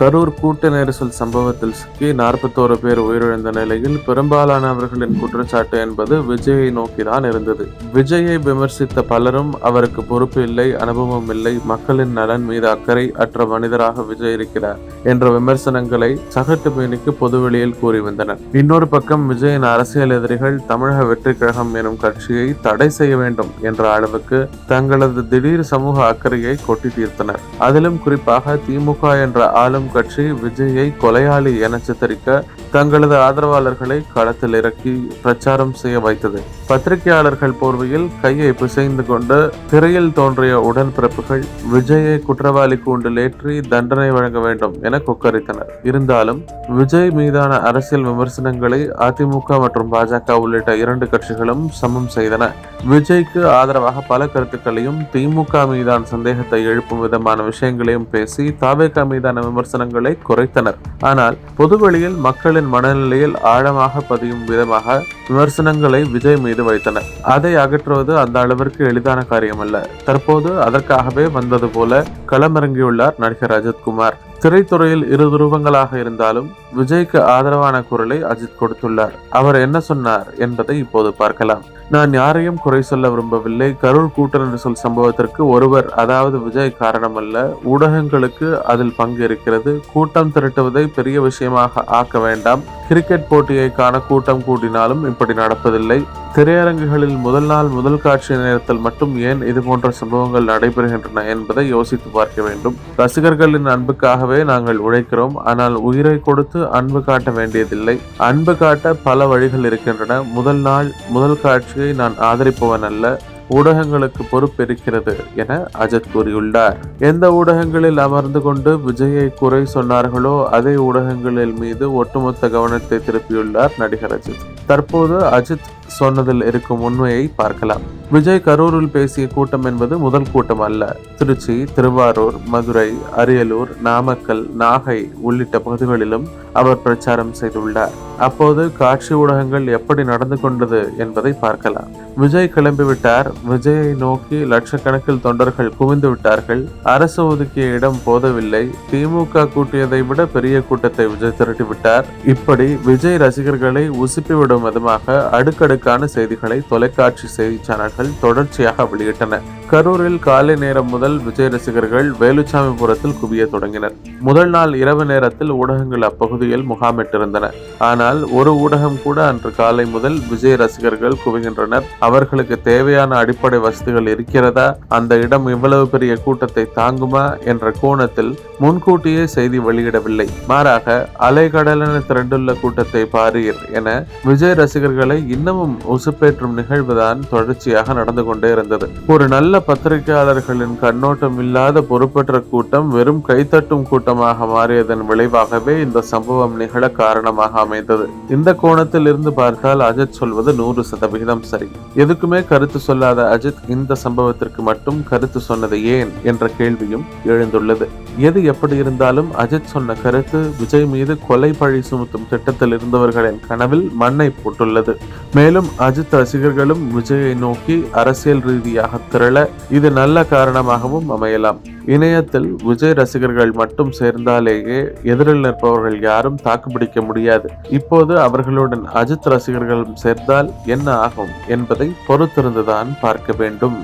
கரூர் கூட்ட நெரிசல் சம்பவத்தில் சிக்கி நாற்பத்தோரு பேர் உயிரிழந்த நிலையில் பெரும்பாலானவர்களின் குற்றச்சாட்டு என்பது விஜயை நோக்கிதான் இருந்தது. விஜயை விமர்சித்த பலரும் அவருக்கு பொறுப்பு இல்லை அனுபவம் இல்லை மக்களின் நலன் மீது அக்கறை அற்ற மனிதராக விஜய் இருக்கிறார் என்ற விமர்சனங்களை சகட்டு மேனிக்கு பொதுவெளியில் கூறி வந்தனர். இன்னொரு பக்கம் விஜயின் அரசியல் எதிரிகள் தமிழக வெற்றி கழகம் எனும் கட்சியை தடை செய்ய வேண்டும் என்ற அளவுக்கு தங்களது திடீர் சமூக அக்கறையை கொட்டி தீர்த்தனர். அதிலும் குறிப்பாக திமுக என்ற ஆளும் கட்சி விஜயை கொலையாளி என சித்தரிக்க தங்களது ஆதரவாளர்களை களத்தில் இறக்கி பிரச்சாரம் செய்ய வைத்தது. பத்திரிகையாளர்கள் போர்வையில் கையை பிசைந்து கொண்டு திரையில் தோன்றிய உடன்பிறப்புகள் விஜயை குற்றவாளி கூண்டில் ஏற்றி தண்டனை வழங்க வேண்டும் என கொக்கரித்தனர். இருந்தாலும் விஜய் மீதான அரசியல் விமர்சனங்களை அதிமுக மற்றும் பாஜக உள்ளிட்ட இரண்டு கட்சிகளும் சமம் செய்தன. விஜய்க்கு ஆதரவாக பல கருத்துக்களையும் திமுக மீதான சந்தேகத்தை எழுப்பும் விதமான விஷயங்களையும் பேசி தாவேகா மீதான விமர்சனம் விமர்சனங்களை குறைத்தனர். ஆனால் பொதுவெளியில் மக்களின் மனநிலையில் ஆழமாக பதியும் விதமாக விமர்சனங்களை விஜய் மீது வைத்தனர். அதை அகற்றுவது அந்த அளவிற்கு எளிதான காரியமல்ல. தற்போது அதற்காகவே வந்தது போல களமிறங்கியுள்ளார் நடிகர் அஜித்குமார் திரைத்துறையில் இரு துருவங்களாக இருந்தாலும் விஜய்க்கு ஆதரவான குரலை அஜித் கொடுத்துள்ளார். அவர் என்ன சொன்னார் என்பதை இப்போது பார்க்கலாம். நான் யாரையும் குறை சொல்ல விரும்பவில்லை. கரூர் கூட்டணி சொல் சம்பவத்திற்கு ஒருவர் அதாவது விஜய் காரணமல்ல ஊடகங்களுக்கு அதில் பங்கு இருக்கிறது. கூட்டம் திரட்டுவதை பெரிய விஷயமாக ஆக்க வேண்டாம். கிரிக்கெட் போட்டியை காண கூட்டம் கூட்டினாலும் இப்படி நடப்பதில்லை. திரையரங்குகளில் முதல் நாள் முதல் காட்சி நேரத்தில் மட்டும் ஏன் இது போன்ற சம்பவங்கள் நடைபெறுகின்றன என்பதை யோசித்து பார்க்க வேண்டும். ரசிகர்களின் அன்புக்காகவே நாங்கள் உழைக்கிறோம். ஆனால் உயிரை கொடுத்து அன்பு காட்ட வேண்டியதில்லை. அன்பு காட்ட பல வழிகள் இருக்கின்றன. முதல் நாள் முதல் காட்சியை நான் ஆதரிப்பவன் அல்ல. ஊடகங்களுக்கு பொறுப்பேற்கிறது என அஜித் கூறியுள்ளார். எந்த ஊடகங்களில் அமர்ந்து கொண்டு விஜயை குறை சொன்னார்களோ அதே ஊடகங்களில் மீது ஒட்டுமொத்த கவனத்தை திருப்பியுள்ளார் நடிகர் அஜித். தற்போது அஜித் சொன்னதில் இருக்கும் உண்மையை பார்க்கலாம். விஜய் கரூரில் பேசிய கூட்டம் என்பது முதல் கூட்டம் அல்ல. திருச்சி திருவாரூர் மதுரை அரியலூர் நாமக்கல் நாகை உள்ளிட்ட பகுதிகளிலும் அவர் பிரச்சாரம் செய்துள்ளார். அப்போது காட்சி ஊடகங்கள் எப்படி நடந்து கொண்டது என்பதை பார்க்கலாம். விஜய் கிளம்பிவிட்டார். விஜயை நோக்கி லட்சக்கணக்கில் தொண்டர்கள் குவிந்து விட்டார்கள். அரசு ஒதுக்கிய இடம் போதவில்லை. திமுக கூட்டியதை விட பெரிய கூட்டத்தை விஜய் திரட்டிவிட்டார். இப்படி விஜய் ரசிகர்களை உசுப்பிவிடும் விதமாக அடுக்கடுக்கான செய்திகளை தொலைக்காட்சி செய்தி சேனல்கள் தொடர்ச்சியாக வெளியிட்டன. கரூரில் காலை நேரம் முதல் விஜய் ரசிகர்கள் வேலுச்சாமிபுரத்தில் குவிய தொடங்கினர். முதல் நாள் இரவு நேரத்தில் ஊடகங்கள் அப்பகுதியில் முகாமிட்டிருந்தன. ஆனால் ஒரு ஊடகம் கூட அன்று காலை முதல் விஜய் ரசிகர்கள் குவிகின்றனர். அவர்களுக்கு தேவையான அடிப்படை வசதிகள் இருக்கிறதா? அந்த இடம் இவ்வளவு பெரிய கூட்டத்தை தாங்குமா? என்ற கோணத்தில் முன்கூட்டியே செய்தி வெளியிடவில்லை. மாறாக அலைகடலென திரண்டுள்ள கூட்டத்தை பாரீர் என விஜய் ரசிகர்களை இன்னமும் உசுப்பேற்றும் நிகழ்வுதான் தொடர்ச்சியாக நடந்து கொண்டே இருந்தது. ஒரு நல்ல பத்திரிகையாளர்களின் கண்ணோட்டம் இல்லாத பொறுப்பற்ற கூட்டம் வெறும் கைத்தட்டும் கூட்டமாக மாறியதன் விளைவாகவே இந்த சம்பவம் நிகழ காரணமாக அமைந்தது. இந்த கோணத்தில் இருந்து பார்த்தால் அஜித் சொல்வது நூறு சதவிகிதம் சரி. எதுக்குமே கருத்து சொல்லாத அஜித் இந்த சம்பவத்திற்கு மட்டும் கருத்து சொன்னது ஏன் என்ற கேள்வியும் எழுந்துள்ளது. எது எப்படி இருந்தாலும் அஜித் சொன்ன கருத்து விஜய் மீது கொலை பழி சுமத்தும் திட்டத்தில் இருந்தவர்களின் கனவில் மண்ணை போட்டுள்ளது. மேலும் அஜித் ரசிகர்களும் விஜயை நோக்கி அரசியல் ரீதியாக திரள இது நல்ல காரணமாகவும் அமையலாம். இணையத்தில் விஜய் ரசிகர்கள் மட்டும் சேர்ந்தாலேயே எதிரில் நிற்பவர்கள் யாரும் தாக்குப்பிடிக்க முடியாது. இப்போது அவர்களுடன் அஜித் ரசிகர்களும் சேர்ந்தால் என்ன ஆகும் என்பதை பொறுத்திருந்துதான் பார்க்க வேண்டும்.